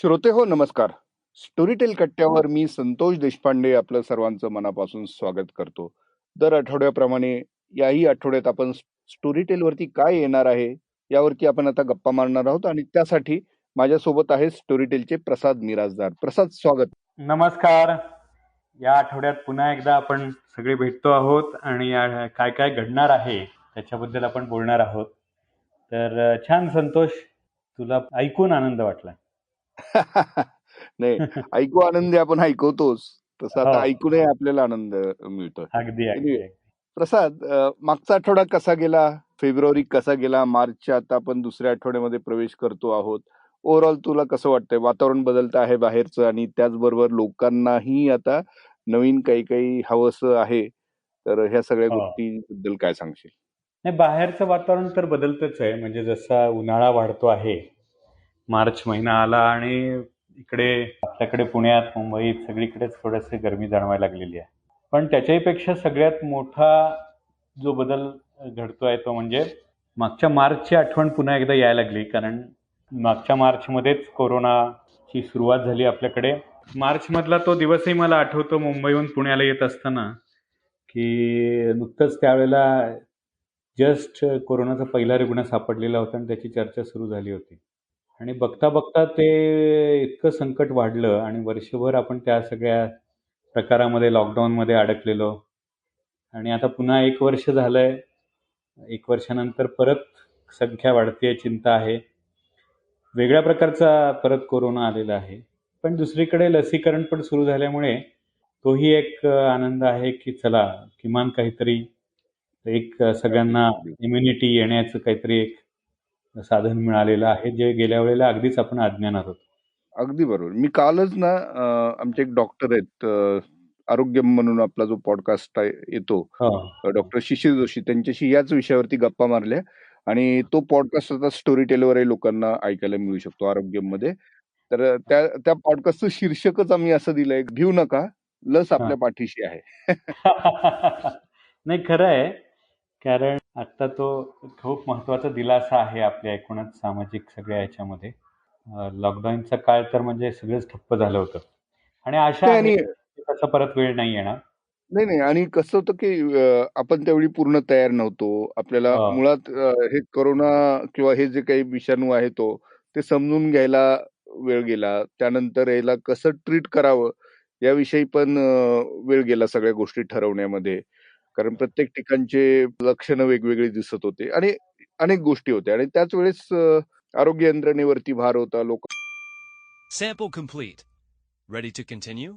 श्रोते हो नमस्कार. स्टोरीटेल कट्ट्यावर मी संतोष देशपांडे आपलं सर्वांचं मनापासून स्वागत करतो. दर आठवड्याप्रमाणे याही आठवड्यात आपण स्टोरीटेल वरती काय येणार आहे यावरती आपण आता गप्पा मारणार आहोत आणि त्यासाठी माझ्यासोबत आहे स्टोरीटेलचे प्रसाद मिराजदार. प्रसाद स्वागत. नमस्कार. या आठवड्यात पुन्हा एकदा आपण सगळे भेटतो आहोत आणि काय काय घडणार आहे त्याच्याबद्दल आपण बोलणार आहोत. तर अ, छान संतोष तुला ऐकून आनंद वाटला. नाही ऐकू आनंदी आपण ऐकवतोच. तसं आता हो. ऐकूनही आपल्याला आनंद मिळतो अगदी अगदी Anyway. प्रसाद मागचा आठवडा कसा गेला? फेब्रुवारी कसा गेला? मार्चच्या आता आपण दुसऱ्या आठवड्यामध्ये प्रवेश करतो आहोत. ओव्हरऑल तुला कसं वाटतंय? वातावरण बदलतं आहे बाहेरचं आणि त्याचबरोबर लोकांनाही आता नवीन काही काही हवंसं आहे. तर ह्या सगळ्या हो. गोष्टीबद्दल काय सांगशील? नाही बाहेरचं वातावरण तर बदलतच आहे. म्हणजे जसा उन्हाळा वाढतो आहे मार्च महिना आला आणि इकडे आपल्याकडे पुण्यात मुंबईत सगळीकडेच थोडेसे गरमी जाणवायला लागलेली आहे. पण त्याच्याही पेक्षा सगळ्यात मोठा जो बदल घडतोय तो म्हणजे मागच्या मार्चची आठवण पुन्हा एकदा यायला लागली कारण मागच्या मार्चमध्येच कोरोनाची सुरुवात झाली आपल्याकडे. मार्चमधला तो दिवसही मला आठवतो मुंबईहून पुण्याला येत असताना की नुकतंच त्यावेळेला जस्ट कोरोनाचा पहिला रुग्ण सापडलेला होता आणि त्याची चर्चा सुरू झाली होती. आणि बघता बघता ते इतकं संकट वाढलं आणि वर्षभर आपण त्या सगळ्या प्रकारामध्ये लॉकडाऊनमध्ये अडकलेलो. आणि आता पुन्हा एक वर्ष झालंय. एक वर्षानंतर परत संख्या वाढते चिंता आहे. वेगळ्या प्रकारचा परत कोरोना आलेला आहे. पण दुसरीकडे लसीकरण पण सुरू झाल्यामुळे तोही एक आनंद आहे की चला किमान काहीतरी एक सगळ्यांना इम्युनिटी येण्याचं काहीतरी एक साधन मिळालेलं आहे जे गेल्या वेळेला अगदीच आपण अज्ञानात होतो. अगदी बरोबर. मी कालच ना अ, आमचे एक डॉक्टर आहेत अ, आरोग्य म्हणून आपला जो पॉडकास्ट येतो. हो. डॉक्टर शिशिर जोशी त्यांच्याशी याच विषयावरती गप्पा मारल्या आणि तो पॉडकास्ट आता स्टोरी टेलवरही लोकांना ऐकायला मिळू शकतो आरोग्यमध्ये तर त्या त्या पॉडकास्टचं शीर्षकच आम्ही असं दिलंय भिऊ नका लस आपल्या पाठीशी आहे. नाही खरं आहे. कारण आता तो खूप महत्त्वाचा दिलासा आहे आपल्या एकूणच सामाजिक सगळ्या ह्याच्यामध्ये लॉकडाऊनचा काळ तर म्हणजे सगळंच ठप्प झालं होतं. आणि आशा आहे आणि तसा परत वेळ नाही येणार. नाही नाही आणि कसं होतं की आपण त्यावेळी पूर्ण तयार नव्हतो. आपल्याला हा. मुळात हे करोना किंवा हे जे काही विषाणू आहे तो ते समजून घ्यायला वेळ गेला. त्यानंतर याला कसं ट्रीट करावं याविषयी पण वेळ गेला सगळ्या गोष्टी ठरवण्यामध्ये. कारण प्रत्येक ठिकाणचे लक्षणं वेगवेगळी दिसत होते आणि अनेक गोष्टी होत्या आणि त्याच वेळेस आरोग्य यंत्रणेवरती भार होता लोक sample complete ready to continue